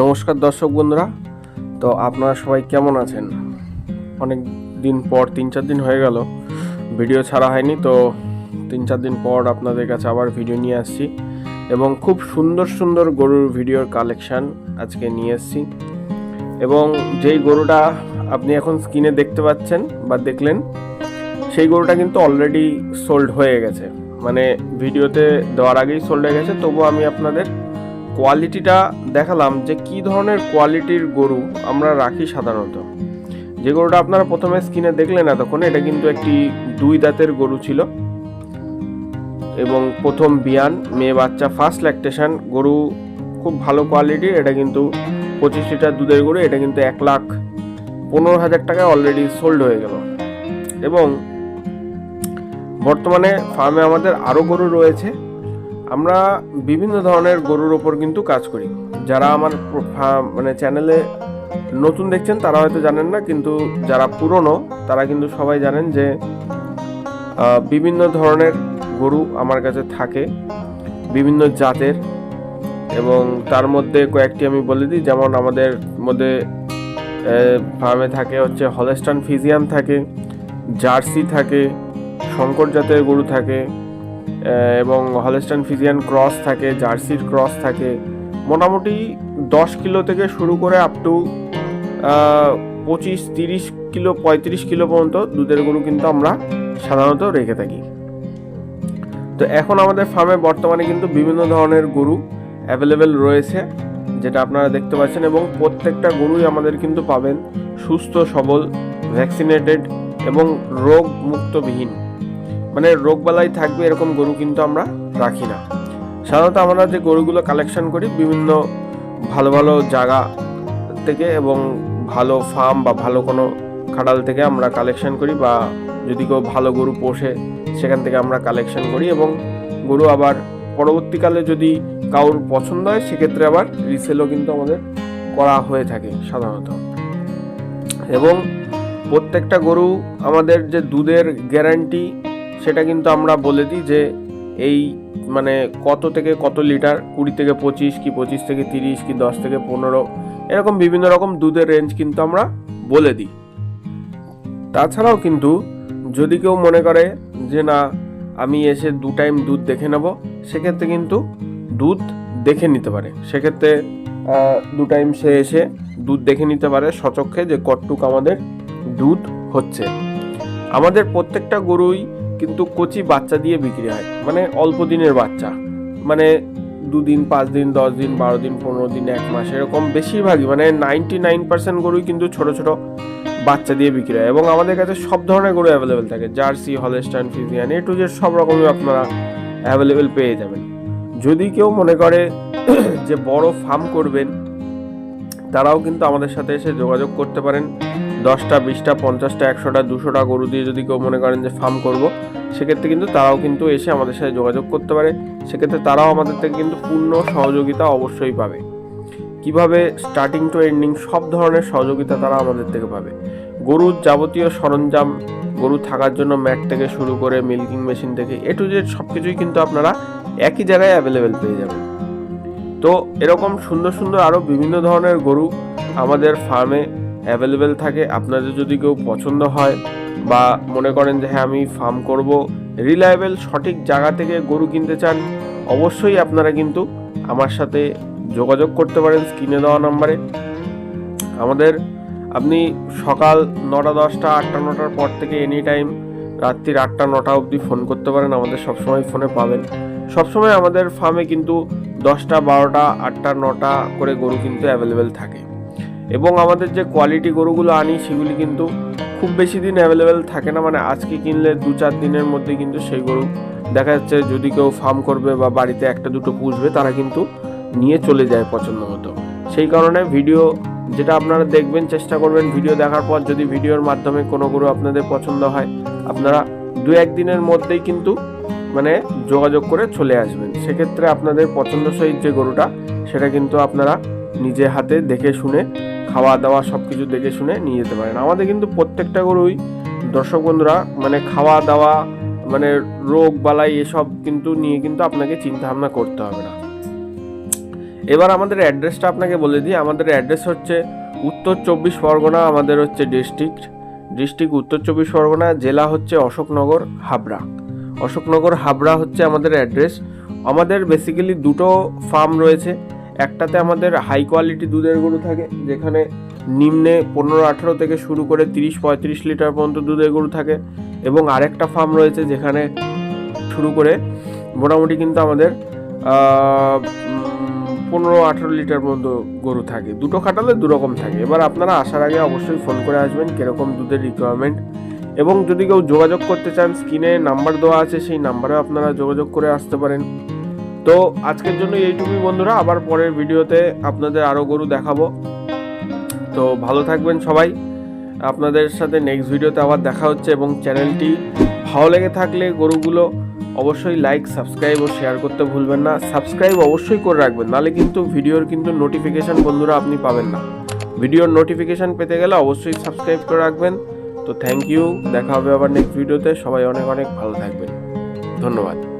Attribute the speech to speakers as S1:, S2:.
S1: নমস্কার দর্শক বন্ধুরা। তো আপনারা সবাই কেমন আছেন? অনেক দিন পর তিন চার দিন হয়ে গেল, ভিডিও ছাড়া হয়নি, তো তিন চার দিন পর আপনাদের কাছে আবার ভিডিও নিয়ে আসছি এবং খুব সুন্দর সুন্দর গরুর ভিডিওর কালেকশান আজকে নিয়ে এসেছি। এবং যেই গরুটা আপনি এখন স্ক্রিনে দেখতে পাচ্ছেন বা দেখলেন, সেই গরুটা কিন্তু অলরেডি সোল্ড হয়ে গেছে। মানে ভিডিওতে দেওয়ার আগেই সোল্ড হয়ে গেছে তবু আমি আপনাদের কোয়ালিটিটা দেখালাম যে কি ধরনের কোয়ালিটির গরু আমরা রাখি সাধারণত। যে গরুটা আপনারা প্রথমে স্ক্রিনে দেখলেন এতক্ষণ, এটা কিন্তু একটি দুই দাঁতের গরু ছিল। এবং প্রথম বিয়ান, মেয়ে বাচ্চা ফার্স্ট ল্যাকটেশন গরু খুব ভালো কোয়ালিটির এটা কিন্তু পঁচিশ লিটার দুধের গরু, এটা কিন্তু এক লাখ পনেরো হাজার টাকায় অলরেডি সোল্ড হয়ে গেল। এবং বর্তমানে ফার্মে আমাদের আরও গরু রয়েছে। আমরা বিভিন্ন ধরনের গরুর ওপর কিন্তু কাজ করি। যারা আমার মানে চ্যানেলে নতুন দেখছেন, তারা হয়তো জানেন না, কিন্তু যারা পুরনো, তারা কিন্তু সবাই জানেন যে বিভিন্ন ধরনের গরু আমার কাছে থাকে, বিভিন্ন জাতের এবং তার মধ্যে কয়েকটি আমি বলে দিই। যেমন আমাদের মধ্যে ফার্মে থাকে হচ্ছে হলেস্টান ফিজিয়ান থাকে জার্সি থাকে, শঙ্কর জাতের গরু থাকে এবং হলেস্টান ফিজিয়ান ক্রস থাকে, জার্সির ক্রস থাকে। মোটামুটি দশ কিলো থেকে শুরু করে আপ টু পঁচিশ, তিরিশ কিলো, পঁয়ত্রিশ কিলো পর্যন্ত দুধের গরু কিন্তু আমরা সাধারণত রেখে থাকি। তো এখন আমাদের ফার্মে বর্তমানে কিন্তু বিভিন্ন ধরনের গরু অ্যাভেলেবেল রয়েছে, যেটা আপনারা দেখতে পাচ্ছেন এবং প্রত্যেকটা গরুই আমাদের কিন্তু পাবেন সুস্থ, সবল ভ্যাকসিনেটেড এবং রোগ মুক্তবিহীন মানে রোগবালাই থাকবে এরকম গরু কিন্তু আমরা রাখি না। সাধারণত আমরা যে গরুগুলো কালেকশন করি বিভিন্ন ভালো ভালো জায়গা থেকে এবং ভালো ফার্ম বা ভালো কোনো খাটাল থেকে আমরা কালেকশন করি বা যদি কেউ ভালো গরু পোষে সেখান থেকে আমরা কালেকশন করি এবং গরু আবার পরবর্তীকালে যদি কারোর পছন্দ হয় সেক্ষেত্রে আবার রিসেলও কিন্তু আমাদের করা হয়ে থাকে সাধারণত। এবং প্রত্যেকটা গরু আমাদের যে দুধের গ্যারান্টি সেটা কিন্তু আমরা বলে দিই যে এই মানে কত থেকে কত লিটার, কুড়ি থেকে পঁচিশ, কি পঁচিশ থেকে তিরিশ, কি দশ থেকে পনেরো, এরকম বিভিন্ন রকম দুধের রেঞ্জ কিন্তু আমরা বলে দিই। তাছাড়াও কিন্তু যদি কেউ মনে করে যে না, আমি এসে দু টাইম দুধ দেখে নেব, সেক্ষেত্রে কিন্তু দুধ দেখে নিতে পারে। সেক্ষেত্রে দু টাইম সে এসে দুধ দেখে নিতে পারে সচক্ষে যে কতটুক আমাদের দুধ হচ্ছে। আমাদের প্রত্যেকটা গরুই কিন্তু কচি বাচ্চা দিয়ে বিক্রি হয়। মানে অল্প দিনের বাচ্চা। মানে দুদিন, পাঁচ দিন, দশ দিন, বারো দিন, পনেরো দিন, এক মাস, এরকম বেশিরভাগই। মানে নাইনটি নাইন পার্সেন্ট গরুই কিন্তু ছোট ছোট বাচ্চা দিয়ে বিক্রি হয়। এবং আমাদের কাছে সব ধরনের গরু অ্যাভেলেবেল থাকে। Jersey, Holstein, Friesian, A to Z সব রকমই আপনারা অ্যাভেলেবেল পেয়ে যাবেন। যদি কেউ মনে করে যে বড় ফার্ম করবেন, তারাও কিন্তু আমাদের সাথে এসে যোগাযোগ করতে পারেন। দশটা, বিশটা, পঞ্চাশটা, একশোটা, দুশোটা গরু দিয়ে যদি কেউ মনে করেন যে ফার্ম করব, সেক্ষেত্রে কিন্তু তারাও কিন্তু এসে আমাদের সাথে যোগাযোগ করতে পারে। সেক্ষেত্রে তারাও আমাদের থেকে কিন্তু পূর্ণ সহযোগিতা অবশ্যই পাবে। কীভাবে স্টার্টিং টু এন্ডিং সব ধরনের সহযোগিতা তারা আমাদের থেকে পাবে? গরুর যাবতীয় সরঞ্জাম, গরু থাকার জন্য ম্যাট থেকে শুরু করে মিল্কিং মেশিন থেকে এ টু জেড সব কিছুই কিন্তু আপনারা একই জায়গায় অ্যাভেলেবেল পেয়ে যাবেন। তো এরকম সুন্দর সুন্দর আরও বিভিন্ন ধরনের গরু আমাদের ফার্মে অ্যাভেলেবেল থাকে, আপনাদের যদি কেউ পছন্দ হয় বা মনে করেন যে হ্যাঁ আমি ফার্ম করব রিলায়েবল সঠিক জায়গা থেকে গরু কিনতে চান, অবশ্যই আপনারা কিন্তু আমার সাথে যোগাযোগ করতে পারেন স্ক্রিনে দেওয়া নাম্বারে। আমাদের আপনি সকাল নটা, দশটা, আটটা, নটার পর থেকে এনি টাইম রাত্রির আটটা, নটা অবধি ফোন করতে পারেন, আমাদের সবসময় ফোনে পাবেন। সবসময় আমাদের ফার্মে কিন্তু দশটা, বারোটা, আটটা, নটা করে গরু কিন্তু অ্যাভেলেবেল থাকে। এবং আমাদের যে কোয়ালিটি গরুগুলো আনি, সেগুলি কিন্তু খুব বেশি দিন অ্যাভেলেবেল থাকে না। মানে আজকে কিনলে দু চার দিনের মধ্যে কিন্তু সেই গরু দেখা যাচ্ছে যদি কেউ ফার্ম করবে বা বাড়িতে একটা দুটো পুষবে, তারা কিন্তু নিয়ে চলে যায় পছন্দ মতো। সেই কারণে ভিডিও যেটা আপনারা দেখবেন, চেষ্টা করবেন ভিডিও দেখার পর যদি ভিডিওর মাধ্যমে কোনো গরু আপনাদের পছন্দ হয়, আপনারা দু একদিনের মধ্যেই কিন্তু মানে যোগাযোগ করে চলে আসবেন। সেক্ষেত্রে আপনাদের পছন্দসই যে গরুটা, সেটা কিন্তু আপনারা নিজে হাতে দেখে শুনে খাওয়া দাওয়া সব কিছু দেখে শুনে নিয়ে যেতে পারেন। আমাদের কিন্তু প্রত্যেকটা গরুই দর্শক বন্ধুরা মানে খাওয়া দাওয়া মানে রোগ বালাই এসব কিন্তু নিয়ে কিন্তু আপনাকে চিন্তা ভাবনা করতে হবে না। এবার আমাদের অ্যাড্রেসটা আপনাকে বলে দিই। আমাদের অ্যাড্রেস হচ্ছে উত্তর চব্বিশ পরগনা, আমাদের হচ্ছে ডিস্ট্রিক্ট। ডিস্ট্রিক্ট উত্তর চব্বিশ পরগনা, জেলা হচ্ছে অশোকনগর, হাবড়া। অশোকনগর, হাবড়া হচ্ছে আমাদের অ্যাড্রেস। আমাদের বেসিক্যালি দুটো ফার্ম রয়েছে। একটাতে আমাদের হাই কোয়ালিটি দুধের গরু থাকে, যেখানে নিম্নে পনেরো আঠেরো থেকে শুরু করে তিরিশ পঁয়ত্রিশ লিটার পর্যন্ত দুধের গরু থাকে এবং আরেকটা ফার্ম রয়েছে যেখানে শুরু করে মোটামুটি কিন্তু আমাদের পনেরো আঠেরো লিটার পর্যন্ত গরু থাকে। দুটো খাটালে দুরকম থাকে। এবার আপনারা আসার আগে অবশ্যই ফোন করে আসবেন কীরকম দুধের রিকোয়ারমেন্ট এবং যদি কেউ যোগাযোগ করতে চান স্ক্রিনে নাম্বার দেওয়া আছে, সেই নাম্বারে আপনারা যোগাযোগ করে আসতে পারেন। তো আজকের জন্য এইটুকুই বন্ধুরা, আবার পরের ভিডিওতে আপনাদের আরও গরু দেখাবো। তো ভালো থাকবেন সবাই। আপনাদের সাথে নেক্সট ভিডিওতে আবার দেখা হচ্ছে এবং চ্যানেলটি ভালো লেগে থাকলে গরুগুলো অবশ্যই লাইক সাবস্ক্রাইব ও শেয়ার করতে ভুলবেন না। সাবস্ক্রাইব অবশ্যই করে রাখবেন নাহলে কিন্তু ভিডিওর কিন্তু নোটিফিকেশন বন্ধুরা আপনি পাবেন না। ভিডিওর নোটিফিকেশান পেতে গেলে অবশ্যই সাবস্ক্রাইব করে রাখবেন। তো থ্যাংক ইউ দেখা হবে আবার নেক্সট ভিডিওতে। সবাই অনেক অনেক ভালো থাকবেন। ধন্যবাদ।